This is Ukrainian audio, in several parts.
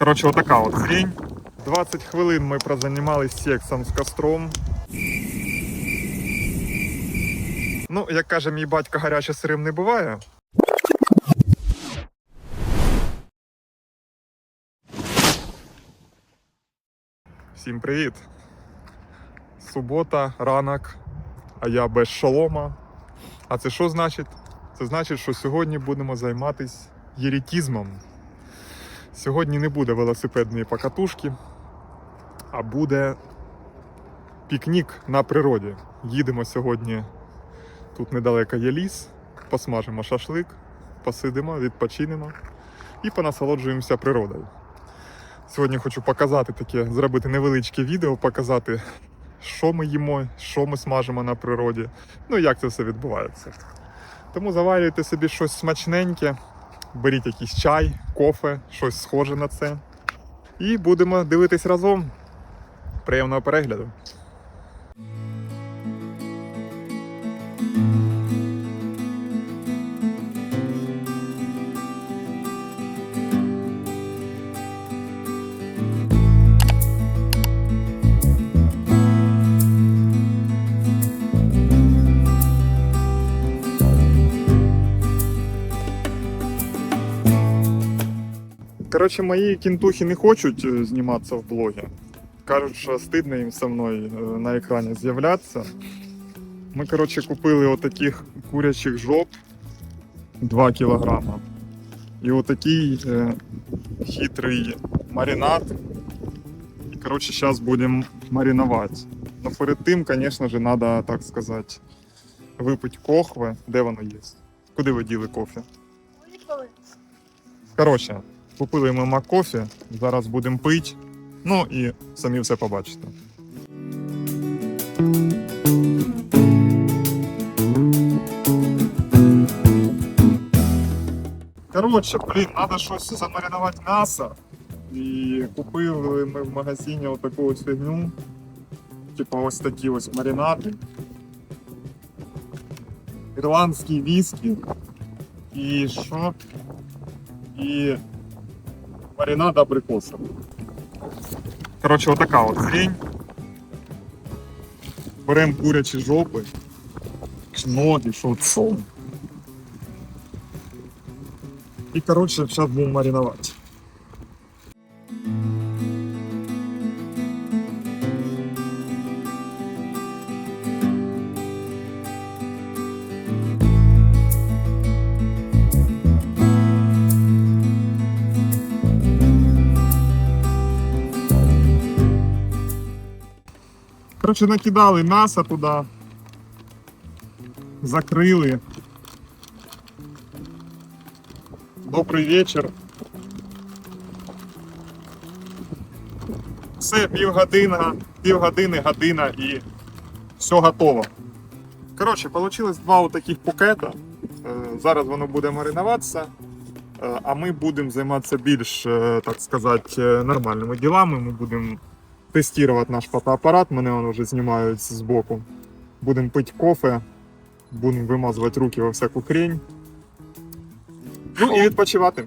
Коротше, отака от хрень. 20 хвилин ми прозанімались сексом з костром. Ну, як каже мій батько, гаряче сирим не буває. Всім привіт! Субота, ранок, а я без шолома. А це що значить? Це значить, що сьогодні будемо займатися єретізмом. Сьогодні не буде велосипедної покатушки, а буде пікнік на природі. Їдемо сьогодні. Тут недалеко є ліс, посмажимо шашлик, посидимо, відпочинемо і понасолоджуємося природою. Сьогодні хочу показати таке, зробити невеличке відео, показати, що ми їмо, що ми смажимо на природі, ну і як це все відбувається. Тому заварюйте собі щось смачненьке, беріть якийсь чай, кофе, щось схоже на це. І будемо дивитись разом. Приємного перегляду. Коротше, мої кінтухи не хочуть е, зніматися в блогі. Кажуть, що стидно їм зі мною е, на екрані з'являтися. Ми, коротше, купили отаких курячих жоп 2 кілограма. І отакий е, хитрий маринад. І, коротше, зараз будемо маринувати. Но перед тим, звісно ж, треба, так сказати, випити кохве. Де воно є? Куди ви діли кофе? Коротше, купили ми маккофі, зараз будемо пити. Ну і самі все побачите. Коротше, блін, треба щось замаринувати м'ясо. І купили ми в магазині отаку ось фігню. Типа ось такі ось маринати. Ірландський віскі. І що? І маринад абрикоса. Коротше, отака от хрень. Беремо курячі жопи, ноги, що це. І коротше, зараз будемо маринувати. Коротше, накидали м'ясо туди. Закрили. Добрий вечір. Все, півгодина, півгодини, година і все готово. Коротше, вийшло два таких пакета. Е, Зараз воно буде маринуватися. Е, А ми будемо займатися більш, е, так сказати, нормальними ділами. Ми будемо тестувати наш фотоапарат, мене вони вже знімають з боку. Будемо пити кофе, будемо вимазувати руки во всяку хрень. Ну і відпочивати.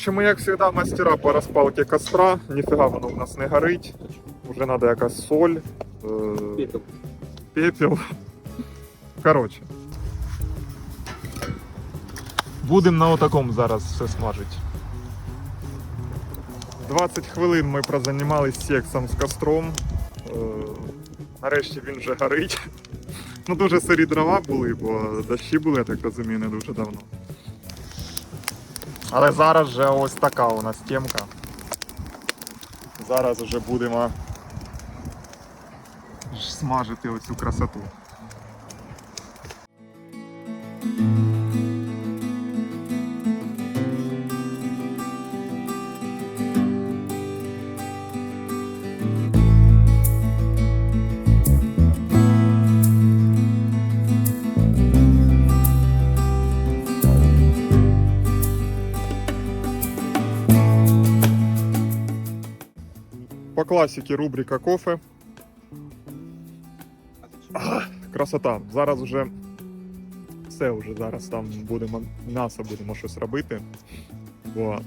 Коротше, ми, як завжди, мастера по розпалці костра. Ніфіга воно в нас не горить. Уже треба якась соль. е, Пепел. Пепел. Коротше. Будемо на отакому зараз все смажити. 20 хвилин ми прозанімались сексом з костром. Е, Нарешті він вже горить. Ну дуже сирі дрова були, бо дощі були, я так розумію, не дуже давно. Але зараз вже ось така у нас темка. Зараз вже будемо смажити оцю красоту. Класіки рубрика кофе. А, красота. Зараз вже все вже зараз там будемо м'ясо будемо щось робити. Бо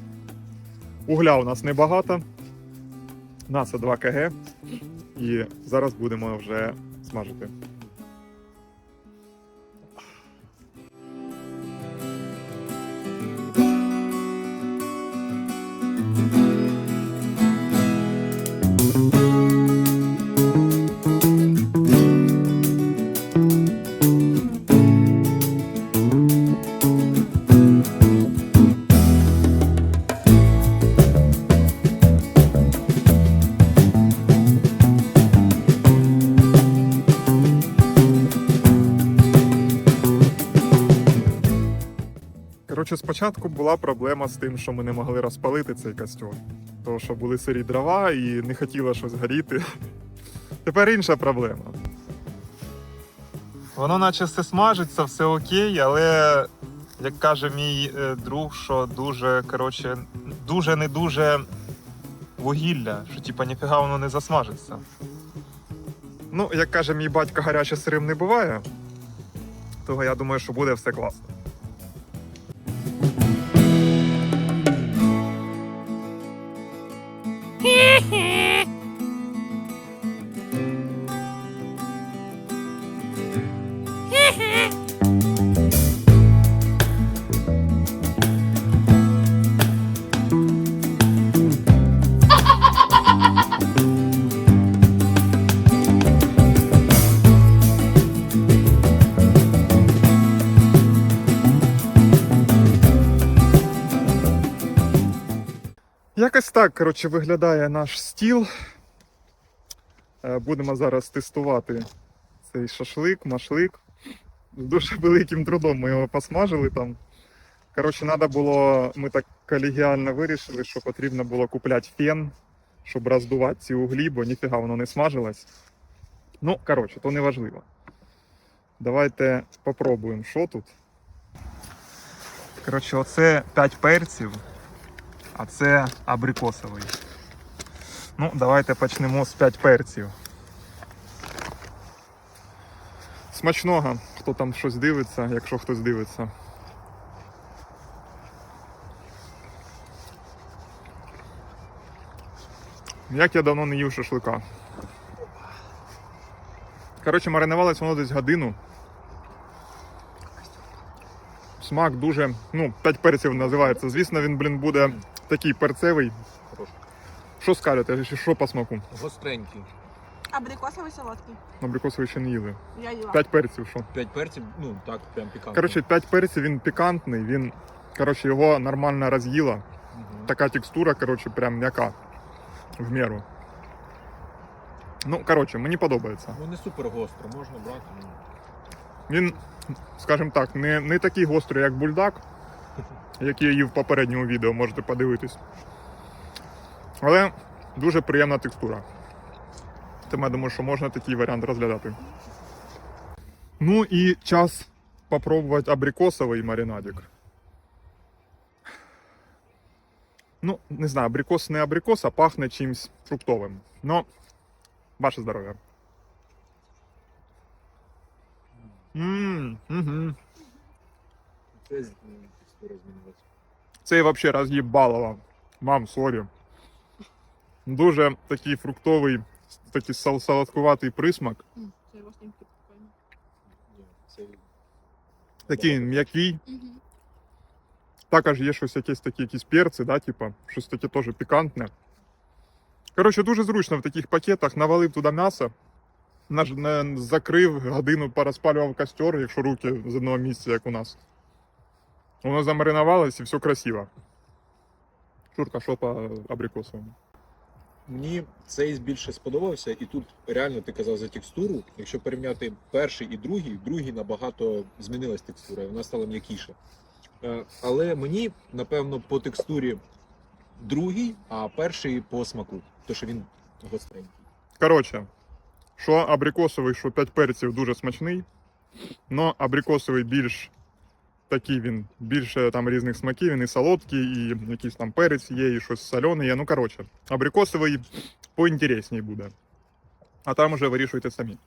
угля у нас небагато. Наса 2 кг. І зараз будемо вже смажити. Коротше, спочатку була проблема з тим, що ми не могли розпалити цей костер. Тому що були сирі дрова і не хотіло щось горіти. Тепер інша проблема. Воно наче все смажиться, все окей, але як каже мій е, друг, що дуже, коротше, дуже не дуже вугілля, що типа ніфіга воно не засмажиться. Ну, як каже мій батько, гаряче сирим не буває. Того я думаю, що буде все класно. Якось так, коротше, виглядає наш стіл. Е, Будемо зараз тестувати цей шашлик, машлик. З дуже великим трудом ми його посмажили там. Коротше, треба було, ми так колегіально вирішили, що потрібно було купляти фен, щоб роздувати ці углі, бо ніфіга воно не смажилось. Ну, коротше, то не важливо. Давайте попробуємо, що тут. Коротше, оце 5 перців а це абрикосовий. Ну, давайте почнемо з 5 перців. Смачного, хто там щось дивиться, якщо хтось дивиться. Як я давно не їв шашлика. Коротше, маринувалось воно десь годину. Смак дуже, ну, 5 перців називається. Звісно, він, блін, буде такий перцевий. Хороший. Що скажете, що- по смаку? Гостренький. Абрикосовий солодкий. Абрикосовий ще не їли. Я їла. 5 перців, що? П'ять перців, ну так, прям пікантно. Коротше, 5 перців, він пікантний, він, коротше, його нормально роз'їла. Мгм. Така текстура, коротше, прям м'яка. В міру. Ну, коротше, мені подобається. Ну не супер гостро, можна брати. ну. Він, скажімо так, не, не такий гострий, як бульдак, який я їв в попередньому відео, можете подивитись. Але дуже приємна текстура. Тому я думаю, що можна такий варіант розглядати. Ну і час попробувати абрикосовий маринадик. Ну, не знаю, абрикос не абрикос, а пахне чимось фруктовим. Но ваше здоров'я. Ммм, угу. Це з- м, текстура змінилась. Цей вообще роз'їбалово. Мам, сорі. Дуже такий фруктовий, такий сал- солодкуватий присмак. Це прикольно. Ні, це Такий м'який. Також є щось якесь такі якісь перці, да, типа, щось таке теж пікантне. Коротше, дуже зручно в таких пакетах навалив туди м'ясо, наж- на- закрив, годину порозпалював костер, якщо руки з одного місця, як у нас. Воно замаринувалось і все красиво. Шурка, що по абрикосовому? Мені цей більше сподобався, і тут реально ти казав за текстуру. Якщо порівняти перший і другий, другий набагато змінилась текстура, вона стала м'якіша. Е, Але мені, напевно, по текстурі другий, а перший по смаку, тому що він гостренький. Коротше, що абрикосовий, що 5 перців дуже смачний. Но абрикосовий більш такий він, більше там різних смаків, він і солодкий, і якийсь там перець є, і щось солене є. Ну, коротше, абрикосовий поінтересній буде. А там уже вирішуйте самі.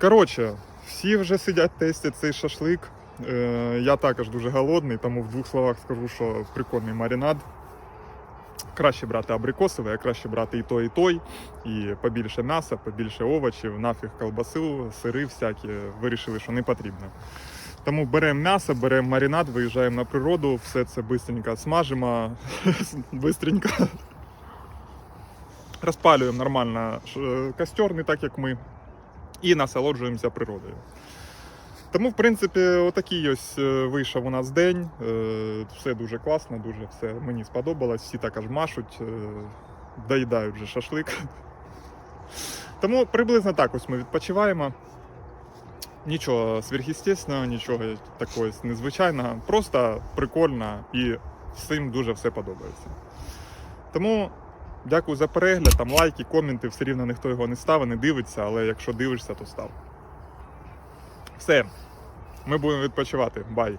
Коротше, всі вже сидять, тестять цей шашлик. Е, я також дуже голодний, тому в двох словах скажу, що прикольний маринад. Краще брати абрикосовий, а краще брати і той, і той. І побільше м'яса, побільше овочів, нафіг колбасу, сири всякі. Вирішили, що не потрібно. Тому беремо м'ясо, беремо маринад, виїжджаємо на природу, все це бистренько смажимо, бистренько розпалюємо нормально ш- костер, не так як ми, і насолоджуємося природою. Тому, в принципі, отакий ось е, вийшов у нас день. Е, Все дуже класно, дуже все мені сподобалось. Всі також машуть, е, доїдають вже шашлик. Тому приблизно так ось ми відпочиваємо. Нічого сверхъестественного, нічого такого незвичайного. Просто прикольно і всім дуже все подобається. Тому дякую за перегляд, там лайки, коменти, все рівно ніхто його не ставить, не дивиться, але якщо дивишся, то став. Все, ми будемо відпочивати. Бай!